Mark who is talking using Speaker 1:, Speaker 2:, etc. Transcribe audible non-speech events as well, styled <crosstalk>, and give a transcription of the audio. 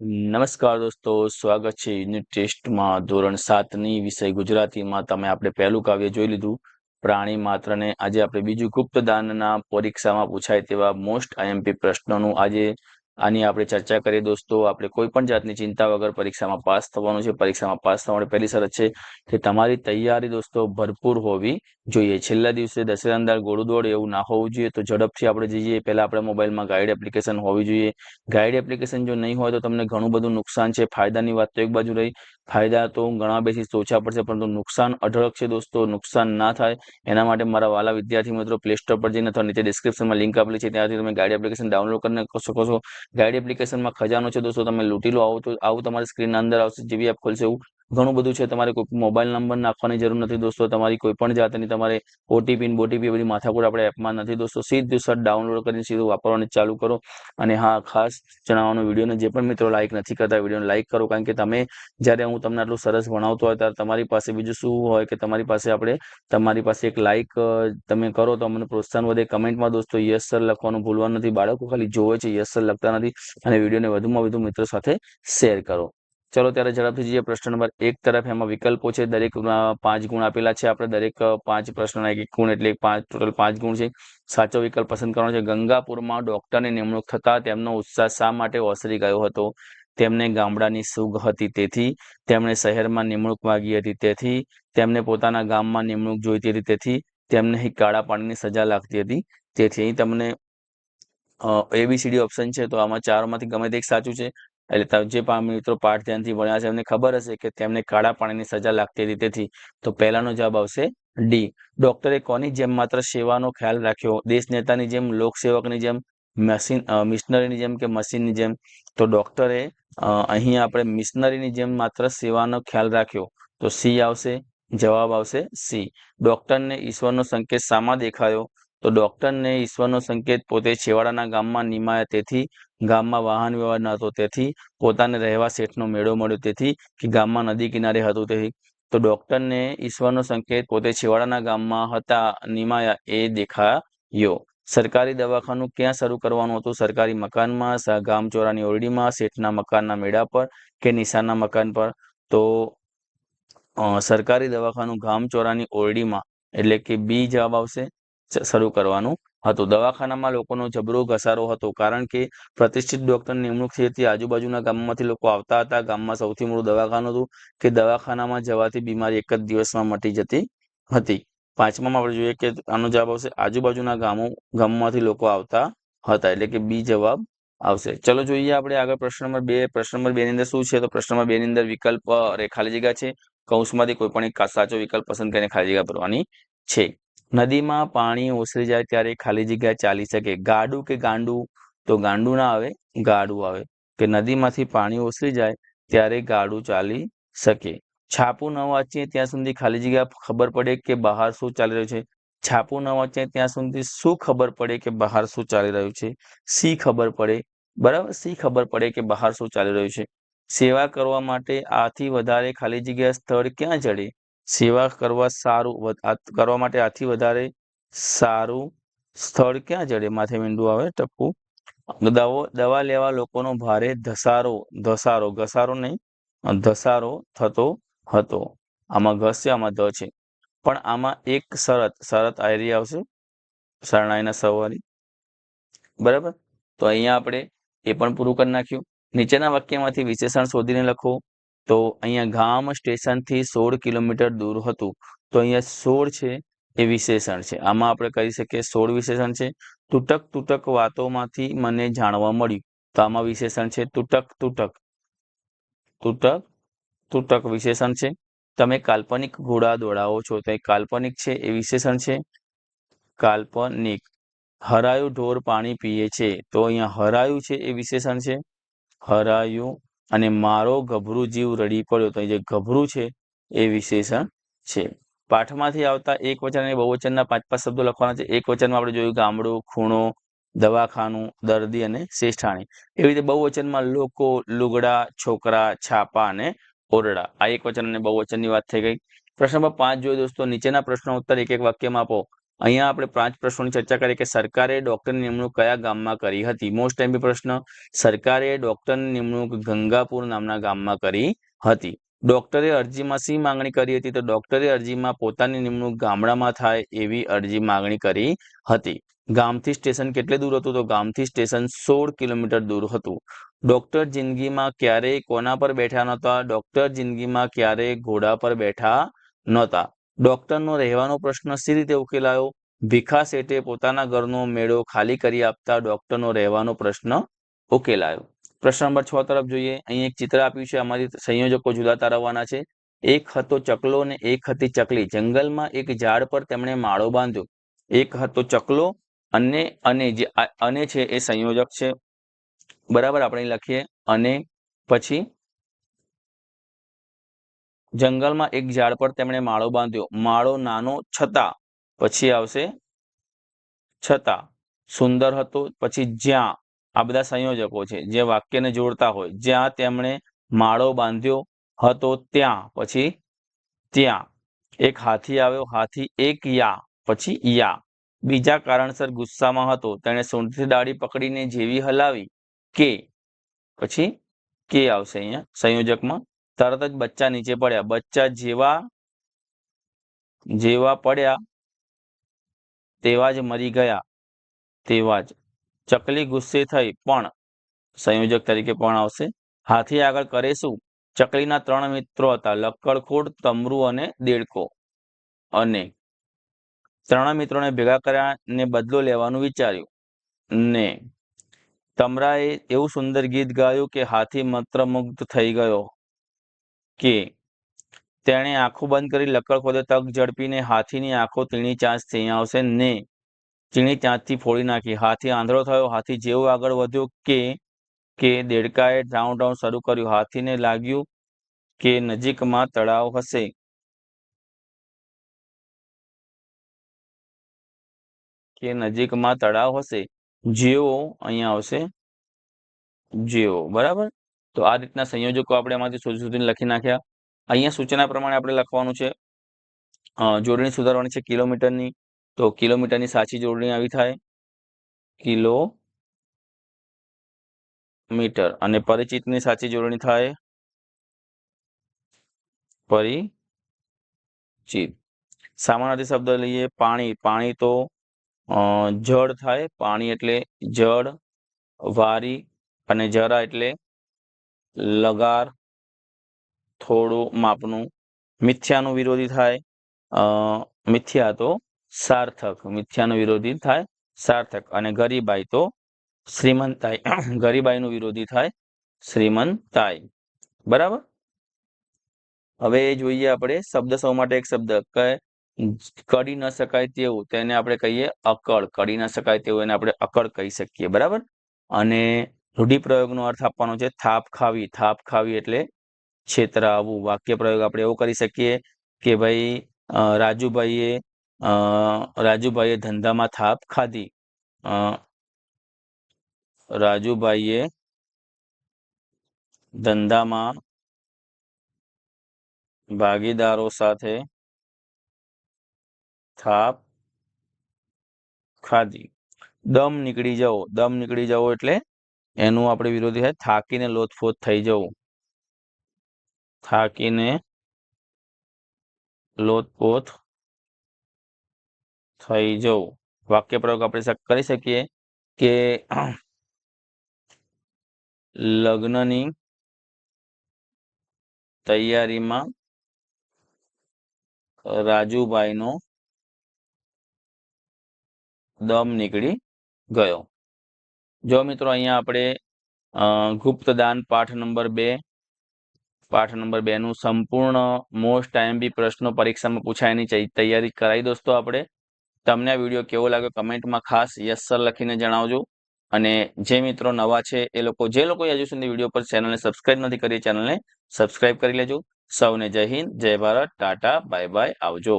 Speaker 1: નમસ્કાર દોસ્તો, સ્વાગત છે યુનિટ ટેસ્ટમાં ધોરણ સાતની વિષય ગુજરાતીમાં. તમે આપણે પહેલું કાવ્ય જોઈ લીધું. પ્રાણી માત્રને આજે આપણે બીજું ગુપ્તદાનના પરીક્ષામાં પૂછાય તેવા મોસ્ટ આઈએમપી પ્રશ્નોનું આજે આની આપણે ચર્ચા કરીએ દોસ્તો. આપણે કોઈ પણ જાતની ચિંતા વગર પરીક્ષામાં પાસ થવાનું છે. પરીક્ષામાં પાસ થવા માટે પહેલી શરત છે કે તમારી તૈયારી દોસ્તો ભરપૂર હોવી જોઈએ. છેલ્લા દિવસે દશેરા અંદર ગોળુદોડ એવું ના હોવું જોઈએ. તો ઝડપથી આપણે જઈએ. પહેલા આપણે મોબાઈલમાં ગાઈડ એપ્લિકેશન હોવી જોઈએ. ગાઈડ એપ્લિકેશન જો નહીં હોય તો તમને ઘણું બધું નુકસાન છે. ફાયદાની વાત તો એક બાજુ રહી. ફાયદા તો ઘણા બેસી ઓછા પડશે, પરંતુ નુકસાન અઢળક છે દોસ્તો. નુકસાન ના થાય. એના માટે મારા વાલા વિદ્યાર્થી મિત્રો પ્લે સ્ટોર પર જઈને અથવા નીચે ડિસ્ક્રિપ્શનમાં લિંક આપેલી છે. ત્યાંથી તમે ગાઈડ એપ્લિકેશન ડાઉનલોડ કરીને શકો છો. ગાઈડ એપ્લિકેશનમાં ખજાનો છે દોસ્તો, તમે લૂંટી લો આવો તો આવું તમારી સ્ક્રીન અંદર આવશે જેવી એપ ખોલશે, એવું ઘણું બધું છે. તમારે કોઈ મોબાઈલ નંબર નાખવાની જરૂર નથી દોસ્તો. તમારી કોઈ પણ જાતની તમારે ઓટીપી બોટીપી બધી માથાકૂટ આપણે એપમાં નથી દોસ્તો. સીધું સર ડાઉનલોડ કરીને સીધું વાપરવાનું ચાલુ કરો. અને હા, ખાસ જણાવવાનું વિડીયોને જે પણ મિત્રો લાઇક નથી કરતા વિડીયોને લાઇક કરો. કારણ કે તમે જ્યારે હું તમને આટલું સરસ ભણાવતો હોય ત્યારે તમારી પાસે બીજું શું હોય કે તમારી પાસે આપણે તમારી પાસે એક લાઇક તમે કરો તો અમને પ્રોત્સાહન વધે. કમેન્ટમાં દોસ્તો યસ સર લખવાનું ભૂલવાનું નથી. બાળકો ખાલી જોવે છે. યસ સર લખતા નથી. અને વિડીયોને વધુમાં વધુ મિત્રો સાથે શેર કરો. ચલો ત્યારે ઝડપથી જઈએ. પ્રશ્ન નંબર એક તરફ એમાં વિકલ્પો છે. દરેક પાંચ ગુણ આપેલા છે. આપણે દરેક પાંચ પ્રશ્નના એક ગુણ એટલે પાંચ, ટોટલ પાંચ ગુણ છે. સાચો વિકલ્પ પસંદ કરવાનો છે. ગંગાપુરમાં ડોક્ટરની નિમણૂક થતા તેમનો ઉત્સાહ શા માટે ઓસરી ગયો હતો? તેમને ગામડાની સુગ હતી તેથી તેમણે શહેરમાં નિમણૂક માગી હતી તેથી તેમને પોતાના ગામમાં નિમણૂક જોઈતી હતી તેથી તેમને કાળા પાણીની સજા લાગતી હતી. તેથી અહીં તમને એબીસીડી ઓપ્શન છે. તો આમાં ચારમાંથી ગમે તે એક સાચું છે. એટલે જે મિત્રો પાઠ ધ્યાનથી ભણ્યા છે, એમને ખબર હશે કે તેમને કાળા પાણીની સજા લાગતી હતી. તેથી તો પહેલાનો જવાબ આવશે ડી. ડોક્ટરે કોની જેમ માત્ર સેવાનો ખ્યાલ રાખ્યો? દેશ નેતાની જેમ લોકસેવકની જેમ, મશીન મિશનરીની જેમ કે મશીનની જેમ? તો ડોક્ટરે અહીં આપણે મિશનરીની જેમ માત્ર સેવાનો ખ્યાલ રાખ્યો. તો સી આવશે, જવાબ આવશે સી. ડોક્ટરને ઈશ્વરનો સંકેત શામાં દેખાયો? તો ડોક્ટરને ઈશ્વરનો સંકેત પોતે છેવાડાના ગામમાં નિમાયા. તેથી ગામમાં વાહન વ્યવહાર ન હતો. તેથી પોતાને રહેવા શેઠનો મેળો મળ્યો. તેથી કે ગામમાં નદી કિનારે હતું. તેથી તો ડોક્ટરને ઈશ્વરનો સંકેત પોતે છેવાડાના ગામમાં હતા. નિમાયા એ દેખાયો. સરકારી દવાખાનું ક્યાં શરૂ કરવાનું હતું? સરકારી મકાનમાં ગામચોરાની ઓરડીમાં, શેઠના મકાનના મેળા પર કે નિશાનના મકાન પર? તો સરકારી દવાખાનું ગામચોરાની ઓરડીમાં. એટલે કે બી જવાબ આવશે? શરૂ કરવાનું હતું. દવાખાનામાં લોકોનો જબરો ઘસારો હતો કારણ કે પ્રતિષ્ઠિત ડોક્ટરની નિમણૂક થઈ હતી. આજુબાજુના ગામમાંથી લોકો આવતા હતા. ગામમાં સૌથી મોટું દવાખાનું હતું કે દવાખાનામાં જવાથી બીમારી એક જ દિવસમાં મટી જતી હતી. પાંચમામાં આપણે જોઈએ કે આનો જવાબ આવશે. આજુબાજુના ગામો, ગામમાંથી લોકો આવતા હતા એટલે કે બી જવાબ આવશે. ચલો જોઈએ આપણે આગળ પ્રશ્ન નંબર બે. પ્રશ્ન નંબર બે ની અંદર શું છે? તો પ્રશ્ન નંબર બે ની અંદર વિકલ્પ ખાલી જગ્યા છે. કૌંસમાંથી કોઈ પણ એક સાચો વિકલ્પ પસંદ કરીને ખાલી જગ્યા ભરવાની છે. નદીમાં પાણી ઓસરી જાય ત્યારે ખાલી જગ્યા ચાલી શકે. ગાડું કે ગાંડું? તો ગાંડું ના આવે, ગાડું આવે. કે નદીમાંથી પાણી ઓસરી જાય ત્યારે ગાડું ચાલી શકે. છાપું ન વાંચીએ ત્યાં સુધી ખાલી જગ્યા ખબર પડે કે બહાર શું ચાલી રહ્યું છે. છાપું ન વાંચીએ ત્યાં સુધી શું ખબર પડે કે બહાર શું ચાલી રહ્યું છે? સી ખબર પડે. બરાબર? સી ખબર પડે કે બહાર શું ચાલી રહ્યું છે? સેવા કરવા માટે આથી વધારે ખાલી જગ્યા સ્થળ ક્યાં જડે? સેવા કરવા સારું કરવા માટે આથી વધારે સારું સ્થળ ક્યાં જડે? માથે મીંડું આવે, ટપકું. દવા દવા લેવા લોકોનો ભારે ધસારો ધસારો, ઘસારો નહીં ધસારો થતો હતો. આમાં ઘસ છે, આમાં ધ છે. પણ આમાં એક શરત શરત આયરી આવશે, શરણાઈના સવારી. બરાબર? તો અહીંયા આપણે એ પણ પૂરું કરી નાખ્યું. નીચેના વાક્યમાંથી વિશેષણ શોધીને લખો. તો અહીંયા ગામ સ્ટેશનથી સોળ કિલોમીટર દૂર હતું. તો અહીંયા સોળ છે એ વિશેષણ છે. આમાં આપણે કહી શકીએ સોળ વિશેષણ છે. તૂટક તૂટક વાતોમાંથી મને જાણવા મળ્યું. તો આમાં વિશેષણ છે તૂટક તૂટક. તૂટક તૂટક વિશેષણ છે. તમે કાલ્પનિક ઘોડા દોડાવો છો તો એ કાલ્પનિક છે, એ વિશેષણ છે. કાલ્પનિક. હરાયું ઢોર પાણી પીએ છે તો અહીંયા હરાયું છે એ વિશેષણ છે. હરાયું અને મારો ગભરું જીવ રડી પડ્યો તો જે ગભરું છે, એ વિશેષણ છે. પાઠમાંથી આવતા એક વચન અને બહુવચનના પાંચ પાંચ શબ્દો લખવાના છે. એક વચનમાં આપણે જોયું ગામડું ખૂણો, દવાખાનું, દર્દી અને શ્રેષ્ઠાણી એવી રીતે બહુવચનમાં લોકો, લુગડા, છોકરા, છાપા અને ઓરડા. આ એક વચન અને બહુવચનની વાત થઈ ગઈ. પ્રશ્ન નંબર પાંચ જોયો દોસ્તો, નીચેના પ્રશ્નો ઉત્તર એક એક વાક્યમાં આપો. અહીંયા આપણે પાંચ પ્રશ્નોની ચર્ચા કરીએ કે સરકારે ડોક્ટરની નિમણૂક કયા ગામમાં કરી હતી? મોસ્ટ એમ્પી પ્રશ્ન, સરકારે ડોક્ટરની નિમણૂક ગંગાપુર નામના ગામમાં કરી હતી. ડોક્ટરે અરજીમાં શી માંગણી કરી હતી? તો ડોક્ટરે અરજીમાં પોતાની નિમણૂક ગામડામાં થાય એવી અરજી માંગણી કરી હતી. ગામથી સ્ટેશન કેટલે દૂર હતું? તો ગામથી સ્ટેશન સોળ કિલોમીટર દૂર હતું. ડોક્ટર જિંદગીમાં ક્યારેય કોના પર બેઠા નહોતા? ડોક્ટર જિંદગીમાં ક્યારેય ઘોડા પર બેઠા નહોતા. ડોક્ટરનો રહેવાનો પ્રશ્ન સી રીતે ઉકેલાયો? ભીખા શેઠે પોતાના ઘરનો મેળો ખાલી કરી આપતા ડોક્ટરનો રહેવાનો પ્રશ્ન ઉકેલાયો. પ્રશ્ન નંબર છ તરફ જોઈએ. અહીં એક ચિત્ર આપ્યું છે. અમારી સંયોજકો જુદા તારવવાના છે. એક હતો ચકલો ને એક હતી ચકલી. જંગલમાં એક ઝાડ પર તેમણે માળો બાંધ્યો. એક હતો ચકલો અને અને જે અને છે એ સંયોજક છે. બરાબર, આપણે લખીએ. અને પછી જંગલમાં એક ઝાડ પર તેમણે માળો બાંધ્યો. માળો નાનો છતાં, પછી આવશે છતાં. સુંદર હતો, પછી જ્યાં. આ બધા સંયોજકો છે, જે વાક્યને જોડતા હોય. જ્યાં તેમણે માળો બાંધ્યો હતો ત્યાં, પછી ત્યાં. એક હાથી આવ્યો, હાથી એક યા, પછી યા. બીજા કારણસર ગુસ્સામાં હતો. તેણે સૂંઢથી દાઢી પકડીને જેવી હલાવી કે, પછી કે આવશે અહીંયા સંયોજકમાં. તરત જ બચ્ચા નીચે પડ્યા. બચ્ચા જેવા જેવા પડ્યા તેવા જ મરી ગયા. તેવા જ. ચકલી ગુસ્સે થઈ, પણ સંયોજક તરીકે પણ આવશે. હાથી આગળ કરે શું ચકલીના ત્રણ મિત્રો હતા લક્કડખોડ તમરુ અને દેડકો. અને ત્રણ મિત્રોને ભેગા કર્યા ને બદલો લેવાનું વિચાર્યું. ને તમરાએ એવું સુંદર ગીત ગાયું કે હાથી મંત્રમુગ્ધ થઈ ગયો. કે તેણે આંખો બંધ કરી લક્કડ ખોદે તક ઝડપીને હાથીની આંખો તીણી ચાંચ થઈ આવશે ને તીણી ચાંચથી ફોડી નાખી. હાથી આંધળો થયો. હાથી જેવો આગળ વધ્યો કે કે દેડકાએ ડાઉન ડાઉન શરૂ કર્યું. હાથીને લાગ્યું કે નજીકમાં તળાવ હશે. કે નજીકમાં તળાવ હશે. જેવો અહીંયા આવશે. જેવો બરાબર? તો આ રીતના સંયોજકો આપણે એમાંથી શોધી શોધીને લખી નાખ્યા. અહીંયા સૂચના પ્રમાણે આપણે લખવાનું છે જોડણી સુધારવાની છે કિલોમીટરની. તો કિલોમીટરની સાચી જોડણી આવી થાય કિલો મીટર અને પરિચિતની સાચી જોડણી થાય પરિચિત. સામાનાર્થી શબ્દ લઈએ પાણી. પાણી તો જળ થાય. પાણી એટલે જળ, વારી અને જરા એટલે લગાર થોડું માપનું મિથ્યાનું વિરોધી થાય મિથ્યા તો સાર્થક, મિથ્યાનું વિરોધી થાય, સાર્થક. અને ગરીબાઈ તો શ્રીમંતાઈ, <clears throat> ગરીબાઈનું વિરોધી થાય, શ્રીમંતાઈ. બરાબર? હવે જોઈએ આપણે શબ્દ સૌ માટે એક શબ્દ, કે કડી ન શકાય તેવું, તેને આપણે કહીએ અકળ. કડી ન શકાય તેવું, એને આપણે અકળ કહી શકીએ. બરાબર? અને રૂઢિપ્રયોગનો અર્થ આપવાનો છે થાપ ખાવી. થાપ ખાવી એટલે છેતરાવું. વાક્ય પ્રયોગ આપણે એવો કરી શકીએ કે ભાઈ રાજુભાઈએ રાજુભાઈએ ધંધામાં થાપ ખાધી. રાજુભાઈએ ધંધામાં ભાગીદારો સાથે થાપ ખાધી. દમ નીકળી જવો દમ નીકળી જવો એટલે એનું આપણે વિરોધી થાય, થાકીને લોથફોથ થઈ જવું. થાકીને લોથપોથ થઈ જવું. વાક્ય પ્રયોગ આપણે કરી શકીએ કે <clears throat> લગ્નની તૈયારીમાં રાજુભાઈનો દમ નીકળી ગયો. જો મિત્રો અહીંયા આપણે અ, ગુપ્તદાન પાઠ નંબર બે પાઠ નંબર બે નું સંપૂર્ણ મોસ્ટ આઈએમપી પ્રશ્નો પરીક્ષામાં પૂછાયની તૈયારી કરાવી દોસ્તો આપણે. તમને આ વીડિયો કેવો લાગ્યો કમેન્ટમાં ખાસ યસ સર લખીને જણાવજો. અને જે મિત્રો નવા છે એ લોકો જે લોકો હજુ સુધી વીડિયો પર ચેનલને સબસ્ક્રાઇબ નથી કરી ચેનલને સબસ્ક્રાઇબ કરી લેજો. સૌને જય હિન્દ જય ભારત ટાટા બાય બાય આવજો.